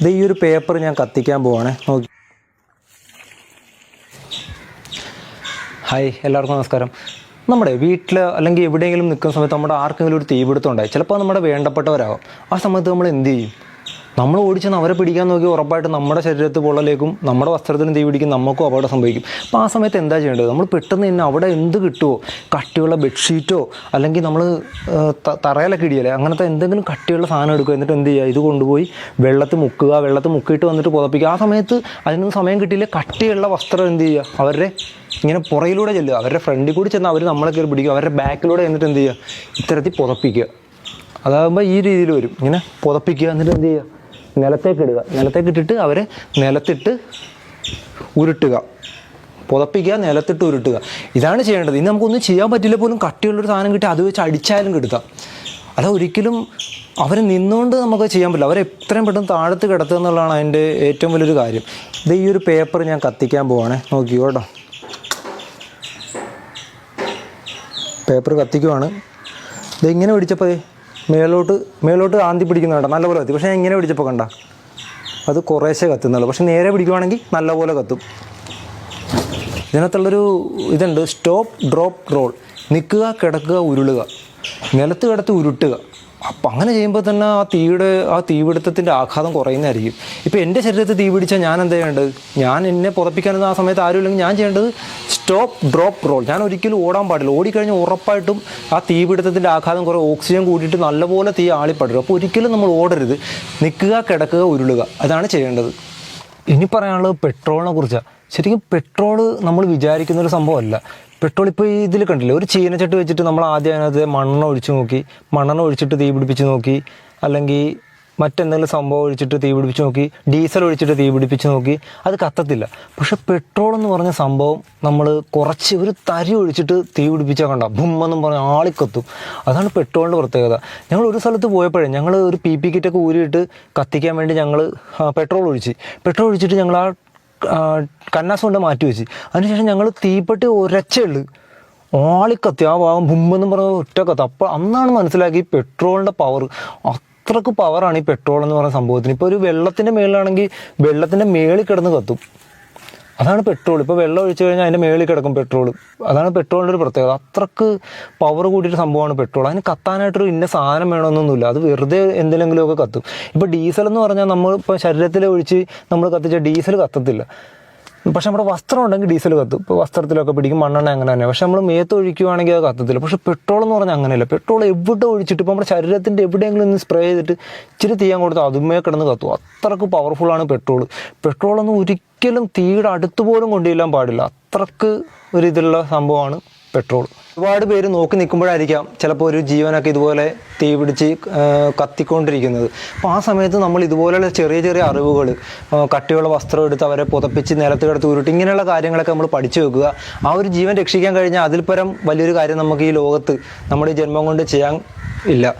ഇത് ഈ ഒരു പേപ്പർ ഞാൻ കത്തിക്കാൻ പോവാണ്. നോക്കി. ഹായ് എല്ലാവർക്കും നമസ്കാരം. നമ്മുടെ വീട്ടിൽ അല്ലെങ്കിൽ എവിടെയെങ്കിലും നിൽക്കുന്ന സമയത്ത് നമ്മുടെ ആർക്കെങ്കിലും ഒരു തീപിടുത്തം ഉണ്ടായി ചിലപ്പോൾ നമ്മുടെ വേണ്ടപ്പെട്ടവരാകും ആ സമയത്ത് നമ്മൾ എന്ത് ചെയ്യും? നമ്മൾ ഓടിച്ചെന്ന് അവരെ പിടിക്കാൻ നോക്കി ഉറപ്പായിട്ട് നമ്മുടെ ശരീരത്തിൽ പൊള്ളലേക്കും നമ്മുടെ വസ്ത്രത്തിനും തീ പിടിക്കും നമുക്കും അപകടം സംഭവിക്കും. അപ്പോൾ ആ സമയത്ത് എന്താ ചെയ്യേണ്ടത്? നമ്മൾ പെട്ടെന്ന് തന്നെ അവിടെ എന്ത് കിട്ടുമോ കട്ടിയുള്ള ബെഡ്ഷീറ്റോ അല്ലെങ്കിൽ നമ്മൾ തറയിലൊക്കെ ഇടിയല്ലേ അങ്ങനത്തെ എന്തെങ്കിലും കട്ടിയുള്ള സാധനം എടുക്കുക എന്നിട്ട് എന്ത് ചെയ്യുക? ഇത് കൊണ്ടുപോയി വെള്ളത്തിൽ മുക്കുക വെള്ളത്തിൽ മുക്കിയിട്ട് വന്നിട്ട് പുതപ്പിക്കുക. ആ സമയത്ത് അതിനൊന്നും സമയം കിട്ടിയില്ല. കട്ടിയുള്ള വസ്ത്രം എന്ത് ചെയ്യുക? അവരുടെ ഇങ്ങനെ പുറയിലൂടെ ചെല്ലുക. അവരുടെ ഫ്രണ്ടിൽ കൂടി ചെന്ന് അവർ നമ്മളെ കയറി പിടിക്കുക. അവരുടെ ബാക്കിലൂടെ എന്നിട്ട് എന്ത് ചെയ്യുക? ഇത്തരത്തിൽ പുതപ്പിക്കുക. അതാകുമ്പോൾ ഈ രീതിയിൽ വരും. ഇങ്ങനെ പുതപ്പിക്കുക എന്നിട്ട് എന്ത് ചെയ്യുക? നിലത്തേക്ക് ഇടുക. നിലത്തേക്ക് ഇട്ടിട്ട് അവരെ നിലത്തിട്ട് ഉരുട്ടുക. പുതപ്പിക്കുക നിലത്തിട്ട് ഉരുട്ടുക. ഇതാണ് ചെയ്യേണ്ടത്. ഇനി നമുക്കൊന്നും ചെയ്യാൻ പറ്റില്ല പോലും. കട്ടിയുള്ളൊരു സാധനം കിട്ടി അത് വെച്ച് അടിച്ചാലും കിട്ടുക. അല്ല ഒരിക്കലും അവരെ നിന്നുകൊണ്ട് നമുക്ക് ചെയ്യാൻ പറ്റില്ല. അവരെ എത്രയും പെട്ടെന്ന് താഴത്ത് കിടത്തുക എന്നുള്ളതാണ് അതിന്റെ ഏറ്റവും വലിയൊരു കാര്യം. ഇത് ഈ ഒരു പേപ്പർ ഞാൻ കത്തിക്കാൻ പോവാണേ. നോക്കിയോ കേട്ടോ. പേപ്പർ കത്തിക്കുവാണ്. ഇതെങ്ങനെ പിടിച്ചപ്പോൾ മേലോട്ട് മേലോട്ട് ആന്തി പിടിക്കുന്ന കണ്ട നല്ലപോലെ കത്തി. പക്ഷേ ഇങ്ങനെ പിടിച്ചപ്പോൾ കണ്ട അത് കുറേശ്ശെ കത്തുന്നുള്ളൂ. പക്ഷേ നേരെ പിടിക്കുവാണെങ്കിൽ നല്ലപോലെ കത്തും. ഇതിനകത്തുള്ളൊരു ഇതുണ്ട്. Stop drop roll. നിൽക്കുക കിടക്കുക ഉരുളുക. നിലത്ത് കിടത്ത് ഉരുട്ടുക. അപ്പം അങ്ങനെ ചെയ്യുമ്പോൾ തന്നെ ആ തീയുടെ ആ തീപിടുത്തത്തിന്റെ ആഘാതം കുറയുന്നതായിരിക്കും. ഇപ്പോൾ എന്റെ ശരീരത്തിൽ തീ പിടിച്ചാൽ ഞാൻ എന്താ ചെയ്യേണ്ടത്? ഞാൻ എന്നെ പുറപ്പിക്കാനൊന്നും ആ സമയത്ത് ആരും ഇല്ലെങ്കിൽ ഞാൻ ചെയ്യേണ്ടത് സ്റ്റോപ്പ് ഡ്രോപ്പ് റോൾ ഞാൻ ഒരിക്കലും ഓടാൻ പാടില്ല. ഓടിക്കഴിഞ്ഞാൽ ഉറപ്പായിട്ടും ആ തീപിടുത്തത്തിന്റെ ആഘാതം കുറേ ഓക്സിജൻ കൂട്ടിയിട്ട് നല്ലപോലെ തീ ആളിപ്പടരും. അപ്പോൾ ഒരിക്കലും നമ്മൾ ഓടരുത്. നിൽക്കുക കിടക്കുക ഉരുളുക. അതാണ് ചെയ്യേണ്ടത്. ഇനി പറയാനുള്ളത് പെട്രോളിനെ കുറിച്ചാണ് ശരിക്കും പെട്രോൾ നമ്മൾ വിചാരിക്കുന്ന ഒരു സംഭവമല്ല പെട്രോൾ ഇപ്പോൾ ഇതിൽ കണ്ടില്ലേ ഒരു ചീനച്ചട്ടി വെച്ചിട്ട് നമ്മൾ ആദ്യം അതിനകത്ത് മണ്ണെണ്ണ ഒഴിച്ച് നോക്കി മണ്ണെണ്ണ ഒഴിച്ചിട്ട് തീ പിടിപ്പിച്ച് നോക്കി അല്ലെങ്കിൽ മറ്റെന്തെങ്കിലും സംഭവം ഒഴിച്ചിട്ട് തീ പിടിപ്പിച്ച് നോക്കി ഡീസൽ ഒഴിച്ചിട്ട് തീ പിടിപ്പിച്ച് നോക്കി അത് കത്തത്തില്ല. പക്ഷെ പെട്രോൾ എന്ന് പറഞ്ഞ സംഭവം നമ്മൾ കുറച്ച് ഒരു തരി ഒഴിച്ചിട്ട് തീ പിടിപ്പിച്ചാൽ കണ്ട ബുമ്മെന്നും പറഞ്ഞ് ആളിക്കത്തും. അതാണ് പെട്രോളിന്റെ പ്രത്യേകത. ഞങ്ങൾ ഒരു സ്ഥലത്ത് പോയപ്പോഴേ ഞങ്ങൾ ഒരു പി പി കിറ്റൊക്കെ ഊരിയിട്ട് കത്തിക്കാൻ വേണ്ടി ഞങ്ങൾ പെട്രോൾ ഒഴിച്ച്. പെട്രോൾ ഒഴിച്ചിട്ട് ഞങ്ങൾ ആ, കന്നാസ് കൊണ്ട് മാറ്റി വെച്ച്. അതിനുശേഷം ഞങ്ങൾ തീപ്പെട്ടി ഒരച്ചുള്ളു. ആളിക്കത്തി ആ ഭാഗം ബുമ്പെന്നും പറഞ്ഞ ഒറ്റ കത്ത് അപ്പോൾ അന്നാണ് മനസ്സിലാക്കി പെട്രോളിന്റെ പവർ അത്രയ്ക്ക് പവറാണ് ഈ പെട്രോൾ എന്ന് പറയുന്ന സംഭവത്തിന്. ഇപ്പോൾ ഒരു വെള്ളത്തിന്റെ മേളിലാണെങ്കിൽ വെള്ളത്തിന്റെ മേളിൽ കിടന്ന് കത്തും. അതാണ് പെട്രോൾ ഇപ്പോൾ വെള്ളം ഒഴിച്ചു കഴിഞ്ഞാൽ അതിന്റെ മേളിൽ കിടക്കും പെട്രോൾ അതാണ് പെട്രോളിന്റെ ഒരു പ്രത്യേകത. അത്രയ്ക്ക് പവർ കൂടിയിട്ട് സംഭവമാണ് പെട്രോൾ അതിന് കത്താനായിട്ടൊരു ഇന്ന സാധനം വേണമെന്നൊന്നുമില്ല. അത് വെറുതെ എന്തെങ്കിലുമൊക്കെ കത്തും. ഇപ്പോൾ ഡീസൽ എന്ന് പറഞ്ഞാൽ നമ്മൾ ഇപ്പോൾ ശരീരത്തിൽ ഒഴിച്ച് നമ്മൾ കത്തിച്ച ഡീസൽ കത്തത്തില്ല. പക്ഷെ നമ്മുടെ വസ്ത്രം ഉണ്ടെങ്കിൽ ഡീസൽ കത്തും. ഇപ്പോൾ വസ്ത്രത്തിലൊക്കെ പിടിക്കും മണ്ണെണ്ണ അങ്ങനെ തന്നെ. പക്ഷെ നമ്മൾ മേത്ത് ഒഴിക്കുകയാണെങ്കിൽ അത് കത്തത്തില്ല. പക്ഷെ പെട്രോൾ എന്ന് പറഞ്ഞാൽ അങ്ങനെയല്ല. പെട്രോൾ എവിടെ ഒഴിച്ചിട്ട് ഇപ്പോൾ നമ്മുടെ ശരീരത്തിന്റെ എവിടെയെങ്കിലും ഒന്ന് സ്പ്രേ ചെയ്തിട്ട് ഇച്ചിരി തീയാൻ കൊടുത്താൽ അതുമേ കിടന്ന് കത്തും. അത്രയ്ക്ക് പവർഫുള്ളാണ് പെട്രോൾ. പെട്രോളൊന്നും ഒരിക്കലും തീയുടെ അടുത്ത് പോലും കൊണ്ടുചെല്ലാൻ പാടില്ല. അത്രയ്ക്ക് ഒരു ഇതിലുള്ള സംഭവമാണ്. പെട്രോൾ. ഒരുപാട് പേര് നോക്കി നിൽക്കുമ്പോഴായിരിക്കാം ചിലപ്പോൾ ഒരു ജീവനൊക്കെ ഇതുപോലെ തീ പിടിച്ച് കത്തിക്കൊണ്ടിരിക്കുന്നത്. അപ്പോൾ ആ സമയത്ത് നമ്മൾ ഇതുപോലെയുള്ള ചെറിയ ചെറിയ അറിവുകൾ കട്ടിയുള്ള വസ്ത്രം എടുത്ത് അവരെ പുതപ്പിച്ച് നിലത്ത് കിടത്ത് ഉരുട്ടി ഇങ്ങനെയുള്ള കാര്യങ്ങളൊക്കെ നമ്മൾ പഠിച്ചു വെക്കുക. ആ ഒരു ജീവൻ രക്ഷിക്കാൻ കഴിഞ്ഞാൽ അതിൽ പരം വലിയൊരു കാര്യം നമുക്ക് ഈ ലോകത്ത് നമ്മുടെ ജന്മം കൊണ്ട് ചെയ്യാൻ ഇല്ല.